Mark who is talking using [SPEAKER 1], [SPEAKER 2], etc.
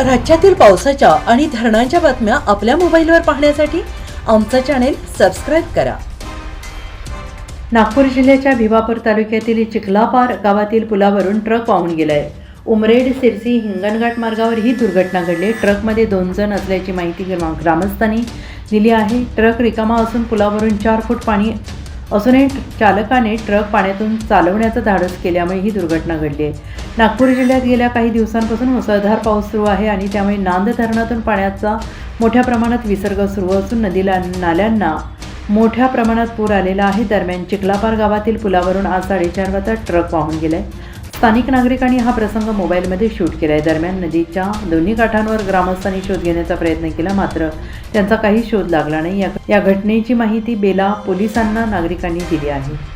[SPEAKER 1] राज्यातील पावसाच्या आणि धरणांच्या बातम्या आपल्या मोबाईलवर पाहण्यासाठी आमचं चॅनेल सबस्क्राईब करा. नागपूर जिल्ह्याच्या भिवापूर तालुक्यातील चिखलापार गावातील पुलावरून ट्रक वाहून गेलाय. उमरेड सिरसी हिंगणघाट मार्गावर ही दुर्घटना घडली. ट्रकमध्ये दोन जण असल्याची माहिती ग्रामस्थांनी दिली आहे. ट्रक रिकामा असून पुलावरून चार फूट पाणी असूनही चालकाने ट्रक पाण्यातून चालवण्याचं धाडस केल्यामुळे ही दुर्घटना घडली आहे. नागपूर जिल्ह्यात गेल्या काही दिवसांपासून मुसळधार पाऊस सुरू आहे आणि त्यामुळे नांद धरणातून पाण्याचा मोठ्या प्रमाणात विसर्ग सुरू असून नदीला नाल्यांना मोठ्या प्रमाणात पूर आलेला आहे. दरम्यान चिखलापार गावातील पुलावरून आज साडेचार वाजता ट्रक वाहून गेलाय. स्थानिक नागरिकांनी हा प्रसंग मोबाईलमध्ये शूट केलाय. दरम्यान नदीच्या दोन्ही काठांवर ग्रामस्थांनी शोध घेण्याचा प्रयत्न केला मात्र त्यांचा काही शोध लागला नाही. या- या घटनेची माहिती बेला पोलिसांना नागरिकांनी दिली आहे.